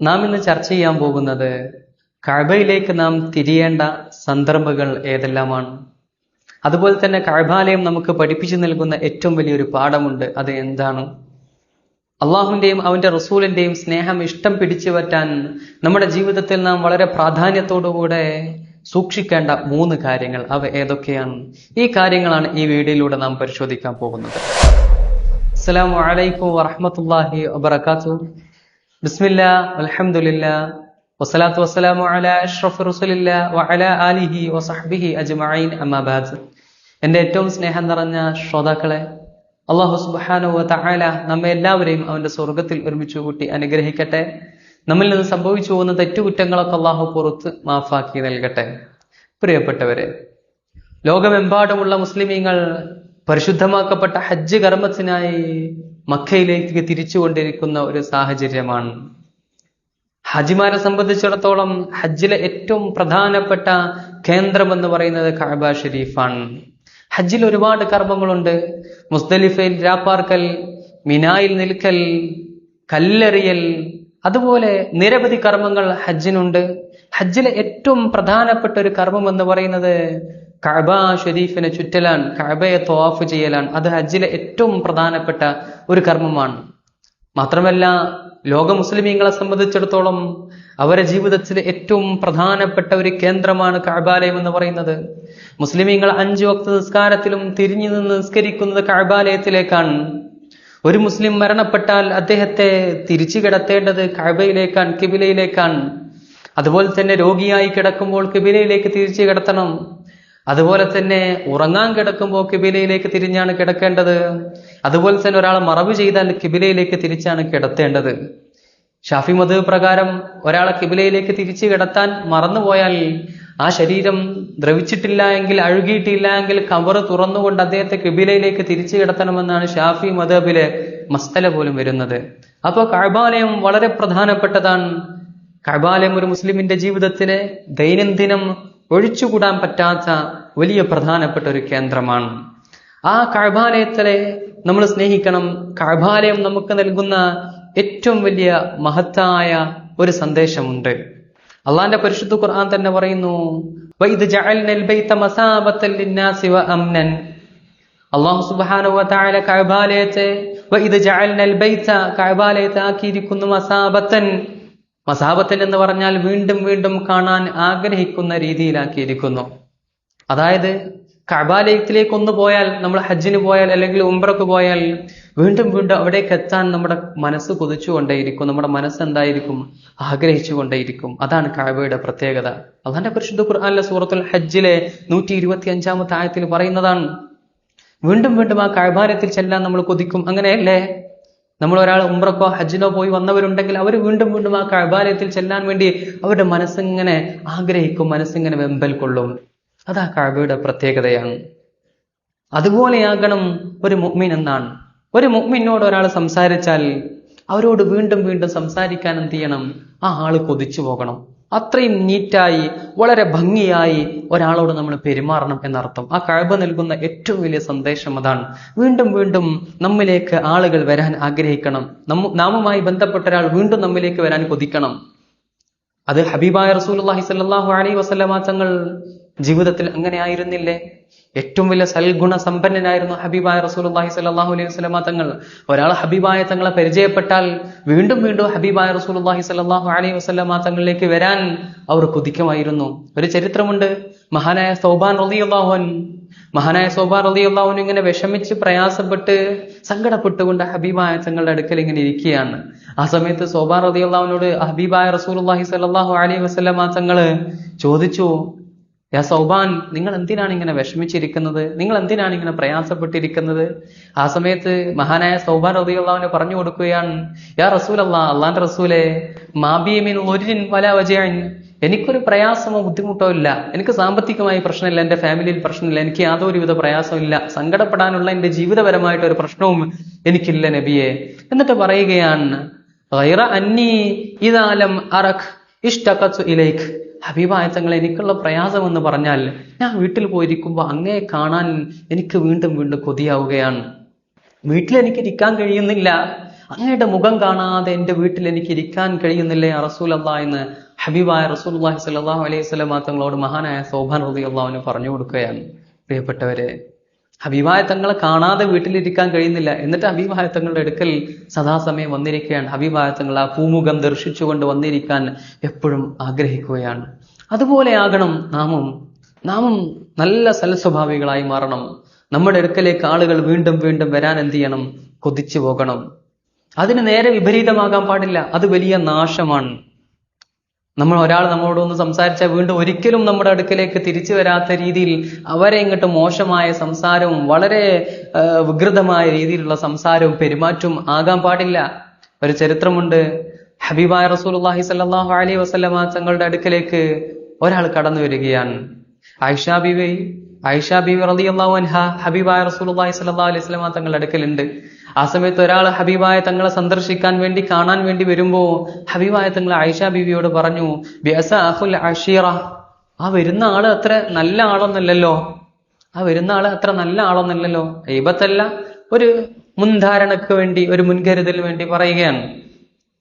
നാം ഇന്ന് ചർച്ച ചെയ്യാൻ പോകുന്നത് കഴബയിലേക്ക് നാം തിരിയേണ്ട സന്ദർഭങ്ങൾ ഏതെല്ലാമാണ്? അതുപോലെ തന്നെ കഴബാലയം നമുക്ക് പഠിപ്പിച്ചു നൽകുന്ന ഏറ്റവും വലിയൊരു പാഠമുണ്ട്. അത് എന്താണ്? അള്ളാഹുവിന്റെയും അവന്റെ റസൂലിന്റെയും സ്നേഹം ഇഷ്ടം പിടിച്ചു പറ്റാൻ നമ്മുടെ ജീവിതത്തിൽ നാം വളരെ പ്രാധാന്യത്തോടുകൂടെ സൂക്ഷിക്കേണ്ട മൂന്ന് കാര്യങ്ങൾ. അവ ഏതൊക്കെയാണ്? ഈ കാര്യങ്ങളാണ് ഈ വീഡിയോയിലൂടെ നാം പരിശോധിക്കാൻ പോകുന്നത്. അസ്സാം അലൈക്കും വറഹ്മത്തുള്ളാഹി വബറകാതുഹു. ബിസ്മില്ലാ അൽഹംദുലില്ലാ വസ്സലാത്തു വസ്സലാമു അഷ്റഫി റസൂലില്ലാ വഅലാ ആലിഹി വസഹ്ബിഹി അജ്മഈൻ. അമ്മാബാദ് എന്റെ ഏറ്റവും സ്നേഹം നിറഞ്ഞ ശ്രോതാക്കളെ അള്ളാഹു സുബ്ഹാനഹു വ തആല നമ്മെ എല്ലാവരെയും അവന്റെ സ്വർഗത്തിൽ ഒരുമിച്ച് കൂട്ടി അനുഗ്രഹിക്കട്ടെ. നമ്മിൽ നിന്ന് സംഭവിച്ചു പോകുന്ന തെറ്റുകുറ്റങ്ങളൊക്കെ അള്ളാഹു പുറത്ത് മാഫാക്കി നൽകട്ടെ. പ്രിയപ്പെട്ടവരെ ലോകമെമ്പാടുമുള്ള മുസ്ലിമീങ്ങൾ പരിശുദ്ധമാക്കപ്പെട്ട ഹജ്ജ് കർമ്മത്തിനായി മക്കയിലേക്ക് തിരിച്ചുകൊണ്ടിരിക്കുന്ന ഒരു സാഹചര്യമാണ്. ഹജിമാരെ സംബന്ധിച്ചിടത്തോളം ഹജ്ജിലെ ഏറ്റവും പ്രധാനപ്പെട്ട കേന്ദ്രം എന്ന് പറയുന്നത് കഅബ ഷെരീഫാണ്. ഹജ്ജിൽ ഒരുപാട് കർമ്മങ്ങളുണ്ട്. മുസ്തലിഫയിൽ രാപ്പാർക്കൽ മിനായിൽ നിൽക്കൽ കല്ലെറിയൽ അതുപോലെ നിരവധി കർമ്മങ്ങൾ ഹജ്ജിനുണ്ട്. ഹജ്ജിലെ ഏറ്റവും പ്രധാനപ്പെട്ട ഒരു കർമ്മം എന്ന് പറയുന്നത് കഅബ ഷരീഫിനെ ചുറ്റലാണ് കഅബയെ തോഫ് ചെയ്യലാണ് അത് ഹജ്ജിലെ ഏറ്റവും പ്രധാനപ്പെട്ട ഒരു കർമ്മമാണ്. മാത്രമല്ല ലോക മുസ്ലിമീങ്ങളെ സംബന്ധിച്ചിടത്തോളം അവരുടെ ജീവിതത്തിലെ ഏറ്റവും പ്രധാനപ്പെട്ട ഒരു കേന്ദ്രമാണ് കഅബാലയം എന്ന് പറയുന്നത്. മുസ്ലിമീങ്ങൾ അഞ്ചു വക്ത നിസ്കാരത്തിലും തിരിഞ്ഞു നിന്ന് നിസ്കരിക്കുന്നത് കഅബാലയത്തിലേക്കാണ്. ഒരു മുസ്ലിം മരണപ്പെട്ടാൽ അദ്ദേഹത്തെ തിരിച്ചു കിടത്തേണ്ടത് കഅബയിലേക്കാണ് കിബിലയിലേക്കാണ്. അതുപോലെ തന്നെ രോഗിയായി കിടക്കുമ്പോൾ കിബിലയിലേക്ക് തിരിച്ചു കിടത്തണം. അതുപോലെ തന്നെ ഉറങ്ങാൻ കിടക്കുമ്പോൾ കിബിലയിലേക്ക് തിരിഞ്ഞാണ് കിടക്കേണ്ടത്. അതുപോലെ തന്നെ ഒരാൾ മറവ് ചെയ്താൽ കിബിലയിലേക്ക് തിരിച്ചാണ് കിടത്തേണ്ടത്. ഷാഫി മത് പ്രകാരം ഒരാളെ കിബിലയിലേക്ക് തിരിച്ച് കിടത്താൻ മറന്നുപോയാൽ ആ ശരീരം ദ്രവിച്ചിട്ടില്ല എങ്കിൽ അഴുകിയിട്ടില്ല എങ്കിൽ കവറ് തുറന്നുകൊണ്ട് അദ്ദേഹത്തെ കിബിലയിലേക്ക് തിരിച്ചു കിടത്തണമെന്നാണ് ഷാഫി മദബിലെ മസ്തല പോലും വരുന്നത്. അപ്പോൾ കഴബാലയം വളരെ പ്രധാനപ്പെട്ടതാണ്. കഴബാലയം ഒരു മുസ്ലിമിന്റെ ജീവിതത്തിന് ദൈനംദിനം ഒഴിച്ചുകൂടാൻ പറ്റാത്ത വലിയ പ്രധാനപ്പെട്ട ഒരു കേന്ദ്രമാണ്. ആ കഴബാലയത്തിലെ നമ്മൾ സ്നേഹിക്കണം. കഴബാലയം നമുക്ക് നൽകുന്ന ഏറ്റവും വലിയ മഹത്തായ ഒരു സന്ദേശമുണ്ട്. അള്ളാന്റെ പരിശുദ്ധ ഖുർആൻ തന്നെ പറയുന്നു അള്ളാഹു ജഅൽനൽ ബൈത മസാബത്തൻ ലിന്നാസി വഅംനൻ അല്ലാഹു സുബ്ഹാനഹു വ കഅബാലയത്തെ വൈദ് ജഅൽനൽ ബൈത കഅബാലയത്തെ ആക്കിയിരിക്കുന്നു മസാബത്തൻ. മസാബത്തൻ എന്ന് പറഞ്ഞാൽ വീണ്ടും വീണ്ടും കാണാൻ ആഗ്രഹിക്കുന്ന രീതിയിലാക്കിയിരിക്കുന്നു. അതായത് കബാലയത്തിലേക്ക് ഒന്ന് പോയാൽ നമ്മൾ ഹജ്ജിന് പോയാൽ അല്ലെങ്കിൽ ഉംറക്ക് പോയാൽ വീണ്ടും വീണ്ടും അവിടേക്ക് എത്താൻ നമ്മുടെ മനസ്സ് കൊതിച്ചുകൊണ്ടേയിരിക്കും. നമ്മുടെ മനസ്സ് എന്തായിരിക്കും? ആഗ്രഹിച്ചു കൊണ്ടേയിരിക്കും അതാണ് കഅബയുടെ പ്രത്യേകത. അള്ളാന്റെ പരിശുദ്ധ ഖുർആനിലെ സൂറത്തുൽ ഹജ്ജിലെ നൂറ്റി ഇരുപത്തി അഞ്ചാമത്തെ ആയത്തിൽ പറയുന്നതാണ് വീണ്ടും വീണ്ടും ആ കഴബാലയത്തിൽ ചെല്ലാൻ നമ്മൾ കൊതിക്കും. അങ്ങനെയല്ലേ? നമ്മൾ ഒരാൾ ഉംറക്കോ ഹജ്ജിനോ പോയി വന്നവരുണ്ടെങ്കിൽ അവർ വീണ്ടും വീണ്ടും ആ കഴബാലയത്തിൽ ചെല്ലാൻ വേണ്ടി അവരുടെ മനസ്സിങ്ങനെ ആഗ്രഹിക്കും മനസ്സിങ്ങനെ വെമ്പൽ കൊള്ളും. അതാ കഅബയുടെ പ്രത്യേകതയാണ്. അതുപോലെയാകണം ഒരു മുഗ്മിൻ എന്നാണ്. ഒരു മുഗ്മിനോട് ഒരാൾ സംസാരിച്ചാൽ അവരോട് വീണ്ടും വീണ്ടും സംസാരിക്കാൻ എന്ത് ചെയ്യണം? ആ ആൾ കൊതിച്ചു പോകണം. അത്രയും നീറ്റായി വളരെ ഭംഗിയായി ഒരാളോട് നമ്മൾ പെരുമാറണം എന്നർത്ഥം. ആ കഴിവ് നൽകുന്ന ഏറ്റവും വലിയ സന്ദേശം അതാണ്. വീണ്ടും വീണ്ടും നമ്മിലേക്ക് ആളുകൾ വരാൻ ആഗ്രഹിക്കണം. നമ്മ നാമുമായി ബന്ധപ്പെട്ട ഒരാൾ വീണ്ടും നമ്മിലേക്ക് വരാൻ കൊതിക്കണം. അത് ഹബീബായ റസൂലുള്ളാഹി സല്ലാഹു അലൈ വസല്ലമ തങ്ങൾ ജീവിതത്തിൽ അങ്ങനെ ആയിരുന്നില്ലേ ഏറ്റവും വലിയ സൽഗുണ സമ്പന്നനായിരുന്നു ഹബീബായ റസൂലുള്ളാഹി സല്ലാഹു അലൈഹി വസ്ലമാ തങ്ങൾ. ഒരാൾ ഹബീബായ തങ്ങളെ പരിചയപ്പെട്ടാൽ വീണ്ടും വീണ്ടും ഹബീബായ റസൂലുള്ളാഹി സല്ലാഹു അലൈഹി വസ്ലമാ തങ്ങളിലേക്ക് വരാൻ അവർ കുതിക്കുമായിരുന്നു. ഒരു ചരിത്രമുണ്ട്. മഹാനായ സൗബാൻ റളിയല്ലാഹു അൻ മഹാനായ സോഭാർ അലി അൻഹു ഇങ്ങനെ വിഷമിച്ച് പ്രയാസപ്പെട്ട് സങ്കടപ്പെട്ടുകൊണ്ട് ഹബീബായ തങ്ങളുടെ അടുക്കൽ ഇങ്ങനെ ഇരിക്കുകയാണ്. ആ സമയത്ത് സൗബാൻ റളിയല്ലാഹുവിനോട് ഹബീബായ റസൂലുള്ളാഹി സ്വല്ലല്ലാഹു അലൈഹി ആ തങ്ങൾ ചോദിച്ചു യാ സൗബാൻ നിങ്ങൾ എന്തിനാണ് ഇങ്ങനെ വിഷമിച്ചിരിക്കുന്നത്? നിങ്ങൾ എന്തിനാണ് ഇങ്ങനെ പ്രയാസപ്പെട്ടിരിക്കുന്നത്? ആ സമയത്ത് മഹാനായ സൗബാൻ റളിയല്ലാഹുവിനെ പറഞ്ഞു കൊടുക്കുകയാണ് യാ റസൂൽ അള്ളാഹ് അള്ളാന്റെ റസൂലെ മാബിയമിൻ ഒരിൻ വല വജയൻ എനിക്കൊരു പ്രയാസമോ ബുദ്ധിമുട്ടോ ഇല്ല. എനിക്ക് സാമ്പത്തികമായി പ്രശ്നമില്ല എന്റെ ഫാമിലിയിൽ പ്രശ്നമില്ല എനിക്ക് യാതൊരുവിധ പ്രയാസമില്ല സങ്കടപ്പെടാനുള്ള എന്റെ ജീവിതപരമായിട്ട് ഒരു പ്രശ്നവും എനിക്കില്ല നബിയെ. എന്നിട്ട് പറയുകയാണ് അന്നി എനിക്കുള്ള പ്രയാസം എന്ന് പറഞ്ഞാൽ ഞാൻ വീട്ടിൽ പോയിരിക്കുമ്പോൾ അങ്ങേ കാണാൻ എനിക്ക് വീണ്ടും വീണ്ടും കൊതിയാവുകയാണ്. വീട്ടിൽ എനിക്ക് ഇരിക്കാൻ കഴിയുന്നില്ല. അങ്ങയുടെ മുഖം കാണാതെ എന്റെ വീട്ടിൽ എനിക്ക് ഇരിക്കാൻ കഴിയുന്നില്ലേ അറസൂലല്ല എന്ന് ഹബീബായ റസൂൽ അള്ളാഹി സല്ലാഹു അലൈഹി സ്വലം തങ്ങളോട് മഹാനായ സോഭാൻ റബി അള്ളാഹുവിന് പറഞ്ഞു കൊടുക്കുകയാണ്. പ്രിയപ്പെട്ടവരെ ഹബീബായ തങ്ങളെ കാണാതെ വീട്ടിലിരിക്കാൻ കഴിയുന്നില്ല. എന്നിട്ട് ഹബീബായ തങ്ങളുടെ അടുക്കൽ സദാസമയം വന്നിരിക്കുകയാണ്. ഹബീബായ തങ്ങൾ ആ ഭൂമുഖം ദർശിച്ചുകൊണ്ട് വന്നിരിക്കാൻ എപ്പോഴും ആഗ്രഹിക്കുകയാണ്. അതുപോലെ ആകണം നാമും. നാമും നല്ല സൽസ്വഭാവികളായി മാറണം. നമ്മുടെ അടുക്കലേക്ക് ആളുകൾ വീണ്ടും വീണ്ടും വരാൻ എന്ത് ചെയ്യണം? കൊതിച്ചു പോകണം. അതിന് നേരെ വിപരീതമാകാൻ പാടില്ല. അത് വലിയ നാശമാണ്. നമ്മൾ ഒരാൾ നമ്മളോടൊന്ന് സംസാരിച്ചാൽ വീണ്ടും ഒരിക്കലും നമ്മുടെ അടുക്കലേക്ക് തിരിച്ചു വരാത്ത രീതിയിൽ അവരെ ഇങ്ങോട്ട് മോശമായ സംസാരവും വളരെ വികൃതമായ രീതിയിലുള്ള സംസാരവും പെരുമാറ്റവും ആകാൻ പാടില്ല. ഒരു ചരിത്രമുണ്ട്. ഹബീബായ റസൂലുള്ളാഹി സ്വല്ലല്ലാഹു അലൈഹി വസല്ലമ തങ്ങളുടെ അടുക്കലേക്ക് ഒരാൾ കടന്നു വരികയാണ്. ആയിഷ ബീവി ആയിഷ ബീവി റളിയല്ലാഹു അൻഹ ഹബീബായ റസൂലുള്ളാഹി സ്വല്ലല്ലാഹു അലൈഹി വസല്ലമ തങ്ങളുടെ അടുക്കലുണ്ട്. ആ സമയത്ത് ഒരാൾ ഹബീബായ തങ്ങളെ സന്ദർശിക്കാൻ വേണ്ടി കാണാൻ വേണ്ടി വരുമ്പോ ഹബീബായ തങ്ങളെ ആയിഷ ബീവിയോട് പറഞ്ഞു ബിഅസ അഹുൽ അഷീറ ആ വരുന്ന ആൾ അത്ര നല്ല ആളൊന്നല്ലല്ലോ. ആ വരുന്ന ആൾ അത്ര നല്ല ആളൊന്നല്ലല്ലോ. എയ്ബത്തല്ല ഒരു മുൻധാരണക്ക് വേണ്ടി ഒരു മുൻകരുതലിന് വേണ്ടി പറയുകയാണ്.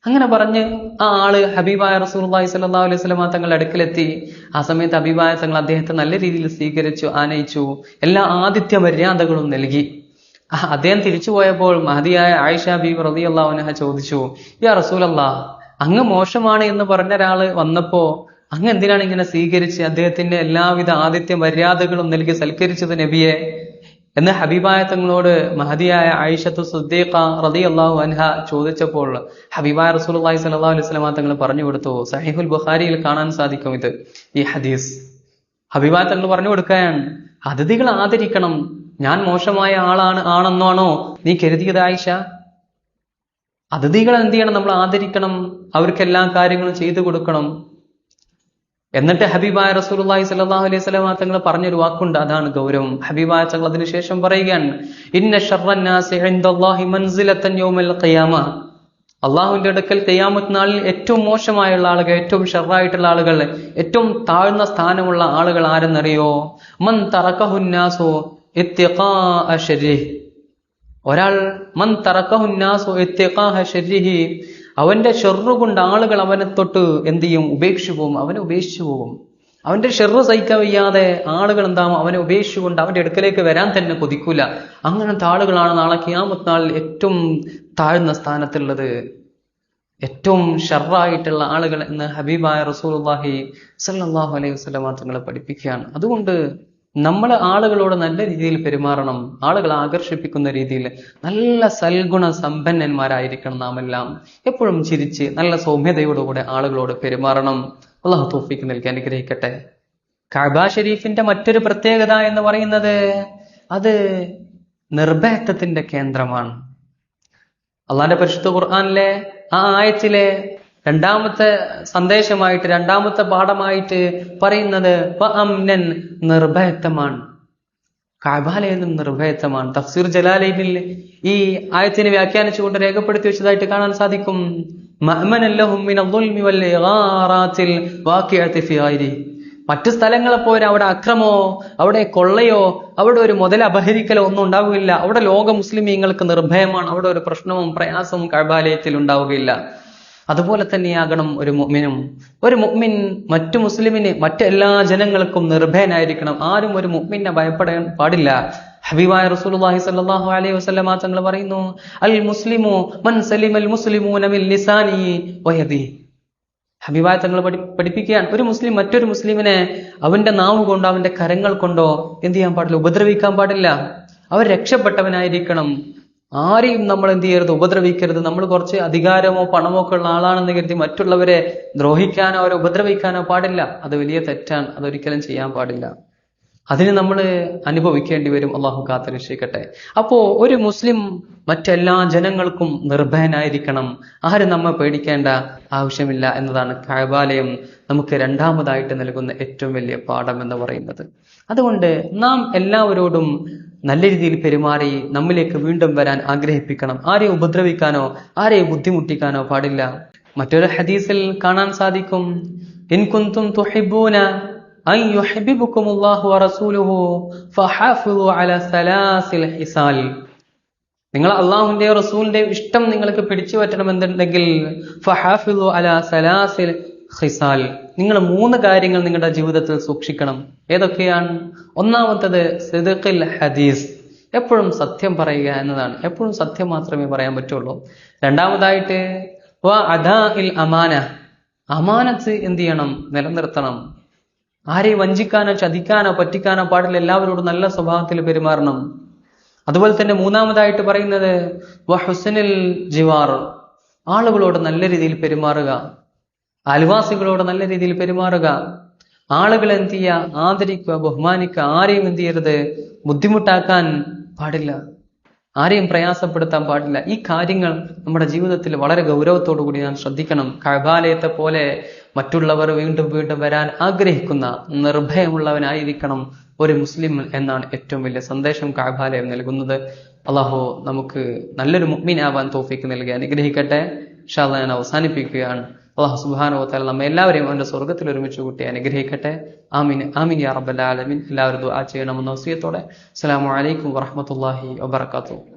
അങ്ങനെ പറഞ്ഞ് ആ ആൾ ഹബീബായ റസൂർലായി സല്ലാ അലൈഹി സ്വലമ തങ്ങളുടെ അടുക്കലെത്തി. ആ സമയത്ത് ഹബീബായ തങ്ങൾ അദ്ദേഹത്തെ നല്ല രീതിയിൽ സ്വീകരിച്ചു ആനയിച്ചു. എല്ലാ ആതിഥ്യ മര്യാദകളും നൽകി. അദ്ദേഹം തിരിച്ചു പോയപ്പോൾ മഹതിയായ ആയിഷ ബി റതി അള്ളാഹുനഹ ചോദിച്ചു യാ റസൂലല്ലാ അങ്ങ് മോശമാണ് എന്ന് പറഞ്ഞ ഒരാൾ വന്നപ്പോ അങ്ങ് എന്തിനാണ് ഇങ്ങനെ സ്വീകരിച്ച് അദ്ദേഹത്തിന്റെ എല്ലാവിധ ആദിത്യ മര്യാദകളും നൽകി സൽക്കരിച്ചത് നബിയെ? എന്ന് ഹബീബായ തങ്ങളോട് മഹതിയായ ആയിഷത്തു സുദ്ദീഖ റതി അള്ളാഹു അൻഹ ചോദിച്ചപ്പോൾ ഹബീബായ റസൂലി സല്ലാ അലൈഹി സ്വലാമ തങ്ങൾ പറഞ്ഞു കൊടുത്തു സഹീഹുൽ ബുഖാരിയിൽ കാണാൻ സാധിക്കും ഇത് ഈ ഹദീസ്. ഹബീബായ തങ്ങൾ പറഞ്ഞു കൊടുക്കുകയാണ് അതിഥികൾ ആദരിക്കണം ഞാൻ മോശമായ ആളാണ് ആണെന്നാണോ നീ കരുതിയത് ആയിഷ? അതിഥികളെ എന്ത് ചെയ്യണം? നമ്മൾ ആദരിക്കണം അവർക്ക് എല്ലാ കാര്യങ്ങളും ചെയ്തു കൊടുക്കണം. എന്നിട്ട് ഹബീബായ റസൂലുള്ളാഹി സ്വല്ലല്ലാഹു അലൈഹി വസല്ലം തങ്ങൾ പറഞ്ഞൊരു വാക്കുണ്ട് അതാണ് ഗൗരവം. ഹബീബായ തങ്ങൾ അതിനുശേഷം പറയുകയാണ് ഇന്ന അള്ളാഹുവിന്റെ അടുക്കൽ ഖിയാമത്ത് നാളിൽ ഏറ്റവും മോശമായുള്ള ആളുകൾ ഏറ്റവും ഷർറായിട്ടുള്ള ആളുകൾ ഏറ്റവും താഴ്ന്ന സ്ഥാനമുള്ള ആളുകൾ ആരെന്നറിയോ? മൻ തറക്കഹുന്നാസോ ഒരാൾ മൻ തറക്കഹുന്നാസു ശരീഹി അവന്റെ ഷെറു കൊണ്ട് ആളുകൾ അവനെ തൊട്ട് എന്ത് ചെയ്യും? ഉപേക്ഷിച്ചു പോകും. അവനെ ഉപേക്ഷിച്ചു പോകും. അവന്റെ ഷെറു സഹിക്കാൻ വയ്യാതെ ആളുകൾ എന്താകും അവനെ ഉപേക്ഷിച്ചുകൊണ്ട് അവന്റെ അടുക്കലേക്ക് വരാൻ തന്നെ കൊതിക്കൂല. അങ്ങനത്തെ ആളുകളാണ് നാളെ ക്യാമത്നാൾ നാളിൽ ഏറ്റവും താഴ്ന്ന സ്ഥാനത്തുള്ളത്. ഏറ്റവും ഷെറായിട്ടുള്ള ആളുകൾ എന്ന് ഹബീബായ റസൂൽ അള്ളാഹി സല്ലാഹു അലൈഹി വസ്ലമാ തങ്ങളെ പഠിപ്പിക്കുകയാണ്. അതുകൊണ്ട് നമ്മൾ ആളുകളോട് നല്ല രീതിയിൽ പെരുമാറണം. ആളുകളെ ആകർഷിപ്പിക്കുന്ന രീതിയിൽ നല്ല സൽഗുണ സമ്പന്നന്മാരായിരിക്കണം നാം എല്ലാം എപ്പോഴും ചിരിച്ച് നല്ല സൗമ്യതയോടുകൂടെ ആളുകളോട് പെരുമാറണം. അള്ളാഹു തോഫിക്ക് നൽകി അനുഗ്രഹിക്കട്ടെ. കഅബ ഷെരീഫിന്റെ മറ്റൊരു പ്രത്യേകത എന്ന് പറയുന്നത് അത് നിർഭയത്വത്തിന്റെ കേന്ദ്രമാണ്. അള്ളാന്റെ പരിശുദ്ധ ഖുർആാനിലെ ആ ആയത്തിലെ രണ്ടാമത്തെ സന്ദേശമായിട്ട് രണ്ടാമത്തെ പാഠമായിട്ട് പറയുന്നത് നിർഭയത്വമാണ്. കാബാലയെന്നും നിർഭയത്വമാണ്. തഫ്സീർ ജലാലയിൽ ഈ ആയത്തിനെ വ്യാഖ്യാനിച്ചുകൊണ്ട് രേഖപ്പെടുത്തി വെച്ചതായിട്ട് കാണാൻ സാധിക്കും. മറ്റു സ്ഥലങ്ങളെ പോലെ അവിടെ അക്രമോ അവിടെ കൊള്ളയോ അവിടെ ഒരു മുതൽ അപഹരിക്കലോ ഒന്നും ഉണ്ടാവുകയില്ല. അവിടെ ലോക മുസ്ലിമീങ്ങൾക്ക് നിർഭയമാണ്. അവിടെ ഒരു പ്രശ്നവും പ്രയാസവും കഴബാലയത്തിൽ ഉണ്ടാവുകയില്ല. അതുപോലെ തന്നെയാകണം ഒരു മുഗ്മിനും ഒരു മുഗ്മിൻ മറ്റു മുസ്ലിമിന് മറ്റെല്ലാ ജനങ്ങൾക്കും നിർഭയനായിരിക്കണം. ആരും ഒരു മുഗ്മിനെ ഭയപ്പെടാൻ പാടില്ല. ഹബീബായ റസൂലുള്ളാഹി സ്വല്ലല്ലാഹു അലൈഹി വസല്ലമ തങ്ങൾ പറയുന്നു അൽ മുസ്ലിമു മൻ സലിമൽ മുസ്ലിമൂന മിൻ ലിസാനി വയദി. ഹബീബായ തങ്ങൾ പഠി പഠിപ്പിക്കുകയാണ് ഒരു മുസ്ലിം മറ്റൊരു മുസ്ലിമിനെ അവന്റെ നാവ് കൊണ്ടോ അവന്റെ കരങ്ങൾ കൊണ്ടോ എന്ത് ചെയ്യാൻ പാടില്ല ഉപദ്രവിക്കാൻ പാടില്ല. അവർ രക്ഷപ്പെട്ടവനായിരിക്കണം. ആരെയും നമ്മൾ എന്ത് ചെയ്യരുത് ഉപദ്രവിക്കരുത്. നമ്മൾ കുറച്ച് അധികാരമോ പണമോ ഒക്കെ ഉള്ള ആളാണെന്ന് കരുതി മറ്റുള്ളവരെ ദ്രോഹിക്കാനോ അവരെ ഉപദ്രവിക്കാനോ പാടില്ല. അത് വലിയ തെറ്റാണ്. അതൊരിക്കലും ചെയ്യാൻ പാടില്ല. അതിന് നമ്മൾ അനുഭവിക്കേണ്ടി വരും. അള്ളാഹു കാത്തരക്ഷിക്കട്ടെ. അപ്പോ ഒരു മുസ്ലിം മറ്റെല്ലാ ജനങ്ങൾക്കും നിർഭയനായിരിക്കണം. ആരും നമ്മെ പേടിക്കേണ്ട ആവശ്യമില്ല എന്നതാണ് കഴബാലയം നമുക്ക് രണ്ടാമതായിട്ട് നൽകുന്ന ഏറ്റവും വലിയ പാഠം എന്ന് പറയുന്നത്. അതുകൊണ്ട് നാം എല്ലാവരോടും നല്ല രീതിയിൽ പെരുമാറി നമ്മിലേക്ക് വീണ്ടും വരാൻ ആഗ്രഹിപ്പിക്കണം ആരെയും ഉപദ്രവിക്കാനോ ആരെയും ബുദ്ധിമുട്ടിക്കാനോ പാടില്ല മറ്റൊരു ഹദീസിൽ കാണാൻ സാധിക്കും ഇൻ കുന്തും തുഹിബൂന أن يحببكم الله ورسوله فحافظوا على ثلاث الحصال നിങ്ങൾ അള്ളാഹുവിന്റെയോ റസൂലിന്റെയോ ഇഷ്ടം നിങ്ങൾക്ക് പിടിച്ചു പറ്റണമെന്നുണ്ടെങ്കിൽ ഫഹാഫിളു അല സലാസിൽ ഖിസാൽ നിങ്ങൾ മൂന്ന് കാര്യങ്ങൾ നിങ്ങളുടെ ജീവിതത്തിൽ സൂക്ഷിക്കണം ഏതൊക്കെയാണ് ഒന്നാമത്തത് സിദുഖിൽ ഹദീസ്. എപ്പോഴും സത്യം പറയുക എന്നതാണ്. എപ്പോഴും സത്യം മാത്രമേ പറയാൻ പറ്റുള്ളൂ. രണ്ടാമതായിട്ട് വ അദാ ഇൽ അമാന. അമാനത്ത് എന്ത് ചെയ്യണം? നിലനിർത്തണം. ആരെ വഞ്ചിക്കാനോ ചതിക്കാനോ പറ്റിക്കാനോ പാടില്ല. എല്ലാവരോടും നല്ല സ്വഭാവത്തിൽ പെരുമാറണം. അതുപോലെ തന്നെ മൂന്നാമതായിട്ട് പറയുന്നത് വ വഹുസനിൽ ജിവാർ. ആളുകളോട് നല്ല രീതിയിൽ പെരുമാറുക. അയൽവാസികളോട് നല്ല രീതിയിൽ പെരുമാറുക. ആളുകൾ എന്ത് ചെയ്യുക ആദരിക്കുക ബഹുമാനിക്കുക. ആരെയും എന്ത് ചെയ്യരുത്? ബുദ്ധിമുട്ടാക്കാൻ പാടില്ല. ആരെയും പ്രയാസപ്പെടുത്താൻ പാടില്ല. ഈ കാര്യങ്ങൾ നമ്മുടെ ജീവിതത്തിൽ വളരെ ഗൗരവത്തോടു കൂടി ഞാൻ ശ്രദ്ധിക്കണം. കഴബാലയത്തെ പോലെ മറ്റുള്ളവർ വീണ്ടും വീണ്ടും വരാൻ ആഗ്രഹിക്കുന്ന നിർഭയമുള്ളവനായിരിക്കണം ഒരു മുസ്ലിം എന്നാണ് ഏറ്റവും വലിയ സന്ദേശം കഴബാലയം നൽകുന്നത്. അള്ളാഹു നമുക്ക് നല്ലൊരു മുഗ്മിനാവാൻ തോഫിക്ക് നൽകി. അനുഗ്രഹിക്കട്ടെ. ഷാദ ഞാൻ അവസാനിപ്പിക്കുകയാണ്. അള്ളാഹു സുബാനോ തല നമ്മെ എല്ലാവരെയും അവന്റെ സ്വർഗത്തിൽ ഒരുമിച്ച് കൂട്ടി അനുഗ്രഹിക്കട്ടെ. ആമീൻ. ആമീൻ യാ റബ്ബൽ ആലമീൻ. എല്ലാവരും ദുആ ചെയ്യണമെന്ന വസിയത്തോടെ അസ്സലാമു അലൈക്കും വറഹ്മത്തുള്ളാഹി വബറകാതുഹു.